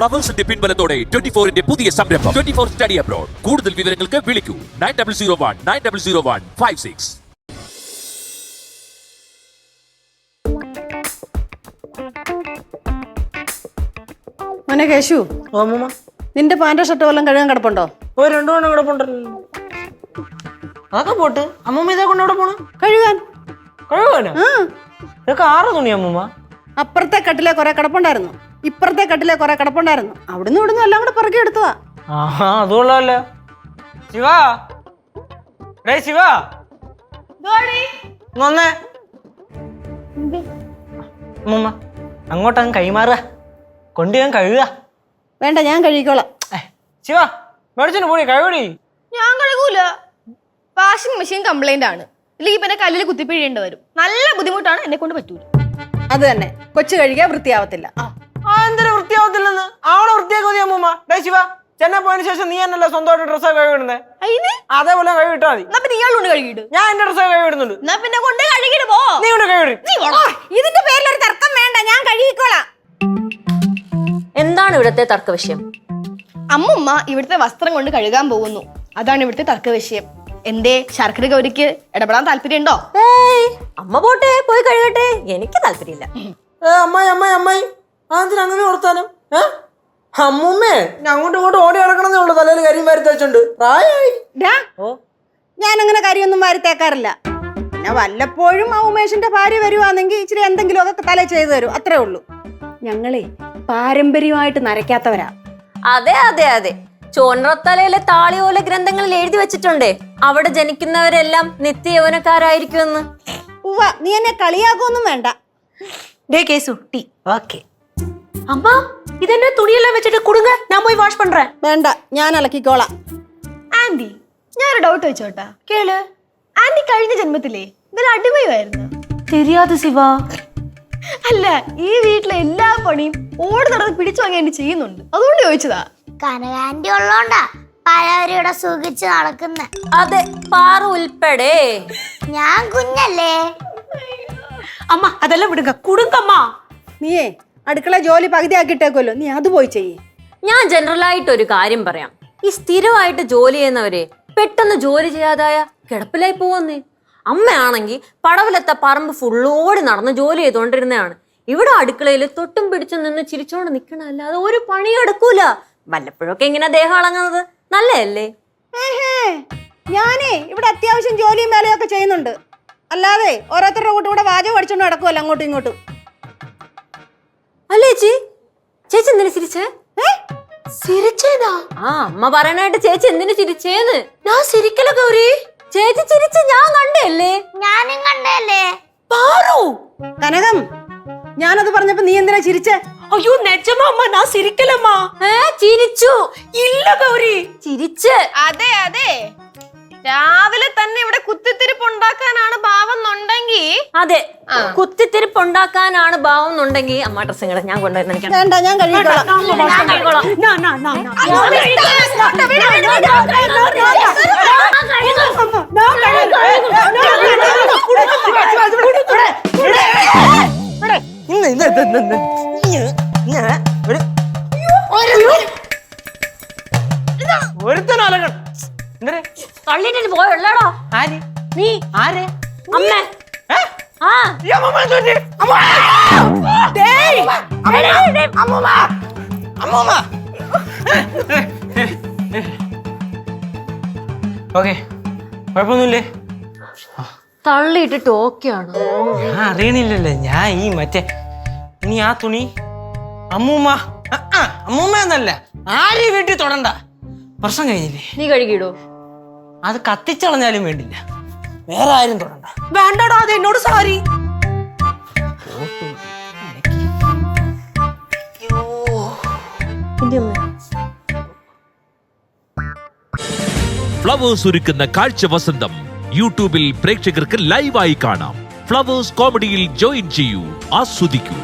ഫ്ലവേഴ്സിന്റെ പിൻബലത്തോടെ twenty ഫോറിന്റെ പുതിയ സംരംഭം. ട്വന്റി ഫോർ സ്റ്റഡി അബ്രോഡ് കൂടുതൽ വിവരങ്ങൾക്ക് വിളിക്കൂ. Nine double zero one nine double zero one five six മോനെ കേശു ഓ അമ്മൂമ്മ. നിന്റെ പാന്റ് ഷർട്ട് വല്ലതും കഴുകാൻ കിടപ്പുണ്ടോ? ഓ രണ്ടു മണം കൂടെ പോണ്ടല്ലോ. അതൊക്കെ പോട്ട്. അമ്മൂമ്മ ഇതാ കൊണ്ട് അവിടെ പോണു? കഴുകാൻ. കഴുകാനോ? ആ. ഇതൊക്കെ ആറ് തുണി അമ്മൂമ്മ. അപ്പുറത്തെ കട്ടിലെ കുറെ കിടപ്പുണ്ടായിരുന്നു. ഇപ്പുറത്തെ കട്ടിലെ കുറെ കിടപ്പുണ്ടായിരുന്നു. അവിടുന്ന് ഇവിടുന്ന് എല്ലാം കൂടെ പറക്കി എടുത്തതാ. ആഹാ അത് കൊള്ളാമല്ലോ ശിവ. ഡേ അങ്ങോട്ട് അങ്ങോട്ടങ്ങ് കൈമാറുക. കൊണ്ട് ഞാൻ കഴുകുക. വേണ്ട ഞാൻ കഴുകിക്കോളാം. ഏ, ശിവ മേടിച്ചിട്ട് പോയി കഴുകടി. ഞാൻ കഴുകൂല. വാഷിംഗ് മെഷീൻ കംപ്ലൈന്റ് ആണ്. ഇല്ലെങ്കിൽ പിന്നെ കല്ലിൽ കുത്തിപ്പിഴിയേണ്ടി വരും. നല്ല ബുദ്ധിമുട്ടാണ് എന്നെ കൊണ്ട് പറ്റൂല. അത് തന്നെ. കൊച്ചു കഴുകിയാ വൃത്തിയാവത്തില്ല. ആ എന്തിനാ വൃത്തിയാവത്തില്ലെന്ന്? അവളെ വൃത്തിയാക്കി അമ്മൂമ്മ ഡേ ശിവ ചെന്നൈ പോയതിനു ശേഷം നീ എന്നല്ല സ്വന്തമായിട്ട് ഡ്രസ്സൊക്കെ കഴിവിടുന്നേ അയ്യേ അതേപോലെ കഴിവിട്ടാ മതി. എന്നാ പിന്നെ ഇയാളുണ്ട് കഴുകിയിട്ട് ഞാൻ എന്റെ ഡ്രസ്സൊക്കെ കഴിവിടുന്നുണ്ട് എന്നാ പിന്നെ കൊണ്ട് കഴുകിയിട്ട് പോ. നീ കൊണ്ട് കഴുകി നീ പോടാ. ഇതിന്റെ പേരിൽ ഒരു തർക്കം വേണ്ട ഞാൻ കഴുകിക്കോളാം. എന്താണ് ഇവിടത്തെ തർക്ക വിഷയം അമ്മുമ്മ ഇവിടുത്തെ വസ്ത്രം കൊണ്ട് കഴുകാൻ പോകുന്നു. അതാണ് ഇവിടുത്തെ തർക്ക വിഷയം എന്തേ ശർക്കര ഗൗരിക്ക് ഇടപെടാൻ താല്പര്യമുണ്ടോ? ഏയ് അമ്മ പോട്ടെ പോയി കഴുകട്ടെ. എനിക്ക് താല്പര്യമില്ല. ഏ അമ്മായി അമ്മായി അമ്മായി. അതിന് അങ്ങനെ കൊടുത്താലും ഏ? അമ്മൂമ്മേ ഞാൻ അങ്ങോട്ടും ഇങ്ങോട്ടും ഓടി നടക്കണമെന്നേ ഉള്ളൂ. തലയിൽ കരിയും വരുത്തേച്ചുണ്ട് തേച്ചുണ്ട്. പ്രായമായി ഡാ, ഓ. ഞാൻ അങ്ങനെ കാര്യമൊന്നും വാരിത്തേക്കാറില്ല പിന്നെ വല്ലപ്പോഴും ആ ഉമേഷിന്റെ ഭാര്യ വരുവാണെങ്കിൽ ഇച്ചിരി എന്തെങ്കിലുമൊക്കെ തല ചെയ്തു തരും. അത്രേ ഉള്ളൂ. ഞങ്ങളെ പാരമ്പര്യമായിട്ട് നരയ്ക്കാത്തവരാ. അതെ അതെ അതെ. ചോനറത്തലയിലെ താളിയോല ഗ്രന്ഥങ്ങളിൽ എഴുതി വെച്ചിട്ടുണ്ടേ. അവിടെ ജനിക്കുന്നവരെല്ലാം നിത്യയൗവനക്കാരായിരിക്കുമെന്ന്. ഉവ്വ നീ എന്നെ കളിയാക്കൊന്നും വേണ്ട. ഡേ കേസു ടീ. ഓക്കെ. അമ്മ இதென்ன തുണിയെല്ലാം വെച്ചിട്ട് കൊടുങ്ങ. ഞാൻ പോയി വാഷ് പண்றேன் വേണ്ട ഞാൻ അലക്കിക്കോളാം. ആന്റി ഞാനൊരു ഡൗട്ട് വെച്ചോട്ടാ കേൾ. ആന്റി കഴിഞ്ഞ ജന്മത്തിലേ ഇതൊരു അടിമയുമായിരുന്നു. தெரியாது ശിവ. അല്ല ഈ വീട്ടിലെ എല്ലാ പണിയും ഓടി നടന്ന് പിടിച്ചു വാങ്ങി ആന്റി ചെയ്യുന്നുണ്ട്. അതുകൊണ്ട് ചോദിച്ചതാ. കനകാന്റി ഉള്ളോണ്ടാ പലവരും ഇവിടെ സുഖിച്ച് നടക്കുന്ന. അതെ പാറ ഉൾപ്പെടെ. ഞാൻ കുഞ്ഞല്ലേ? അമ്മ അതെല്ലാം വിടുക കൊടുങ്ങമ്മ നീയേ അടുക്കള ജോലി പകുതിയാക്കിയിട്ടേക്കുമല്ലോ നീ അത് പോയി ചെയ്യേ. ഞാൻ ജനറൽ ആയിട്ട് ഒരു കാര്യം പറയാം. ഈ സ്ഥിരമായിട്ട് ജോലി ചെയ്യുന്നവരെ പെട്ടെന്ന് ജോലി ചെയ്യാതായ കിടപ്പിലായി പോവുന്നേ അമ്മയാണെങ്കിൽ പടവിലത്തെ പറമ്പ് ഫുള്ളോടി നടന്ന് ജോലി ചെയ്തുകൊണ്ടിരുന്നതാണ് ഇവിടെ അടുക്കളയിൽ തൊട്ടും പിടിച്ചു നിന്ന് ചിരിച്ചോണ്ട് നിൽക്കണ അല്ലാതെ ഒരു പണി പണിയെടുക്കൂല വല്ലപ്പോഴൊക്കെ ഇങ്ങനെ ദേഹം അളങ്ങുന്നത് നല്ലതല്ലേ? ഞാനേ ഇവിടെ അത്യാവശ്യം ജോലിയും വേലയൊക്കെ ചെയ്യുന്നുണ്ട്. അല്ലാതെ ഓരോരുത്തരുടെ കൂട്ടും കൂടെ വാചകം അടിച്ചോണ്ട് നടക്കുമല്ലോ അങ്ങോട്ടും ഇങ്ങോട്ടും. ചേച്ചി? ചേച്ചി എന്തിനു ചിരിച്ചേ? ചിരിച്ചേനാ? ആ അമ്മ പറയണായിട്ട് ചേച്ചി എന്തിനു ചിരിച്ചേന്ന്? ഞാൻ ചിരിക്കല ഗൗരി. ചേച്ചി ചിരിച്ച് ഞാൻ കണ്ടല്ലേ ഞാനും കണ്ടല്ലേ പാറു! കനകം ഞാനത് പറഞ്ഞപ്പോ നീ എന്തിനാ ചിരിച്ചേ? അയ്യോ നെജമാ അമ്മ ഞാൻ ചിരിക്കലമ്മ. ഏ ചിരിച്ചു. ഇല്ല ഗൗരി. ചിരിച്ച്. അതെ അതെ. രാവിലെ തന്നെ ഇവിടെ കുത്തിത്തിരിപ്പ് ഉണ്ടാക്കാനാണ് ഭാവം എന്നുണ്ടെങ്കിൽ അതെ കുത്തിത്തിരിപ്പ് ഉണ്ടാക്കാനാണ് ഭാവം എന്നുണ്ടെങ്കിൽ അമ്മ ഡ്രസ്സും കൂടെ ഞാൻ കൊണ്ടുവരുന്ന എനിക്ക് വേണ്ട ഞാൻ കഴുകിക്കോളാം ഇന്ന് ഇന്ന് ഇന്ന് ഇന്ന് ഇന്ന് ഇന്ന് ഇങ്ങനെ ഒരു ഒരുത്തനും അലകണം എന്തേ തള്ളിട്ട് പോയുള്ളടോ ആര്? നീ? ആരെ? അമ്മ? ആ! ഓക്കെ. കുഴപ്പമൊന്നുമില്ലേ? തള്ളിയിട്ടിട്ട് ഓക്കെയാണ്? ഞാൻ അറിയണില്ലല്ലോ. ഞാൻ ഈ മറ്റേ ഇനി ആ തുണി അമ്മൂമ്മ അമ്മൂമ്മ എന്നല്ല. ആരെയും വീട്ടിൽ തൊടണ്ട. പ്രശ്നം കഴിഞ്ഞില്ലേ? നീ കഴുകിയിടോ. അത് കത്തിച്ചളഞ്ഞാലും വേണ്ടില്ല. വേറെ ആരും തൊടണ്ട. വേണ്ടടാ അത് എന്നോട് സാരി. ഫ്ലവേഴ്സ് ഒരുക്കുന്ന കാഴ്ച വസന്തം. യൂട്യൂബിൽ പ്രേക്ഷകർക്ക് ലൈവായി കാണാം. ഫ്ലവേഴ്സ് കോമഡിയിൽ ജോയിൻ ചെയ്യൂ. ആസ്വദിക്കൂ.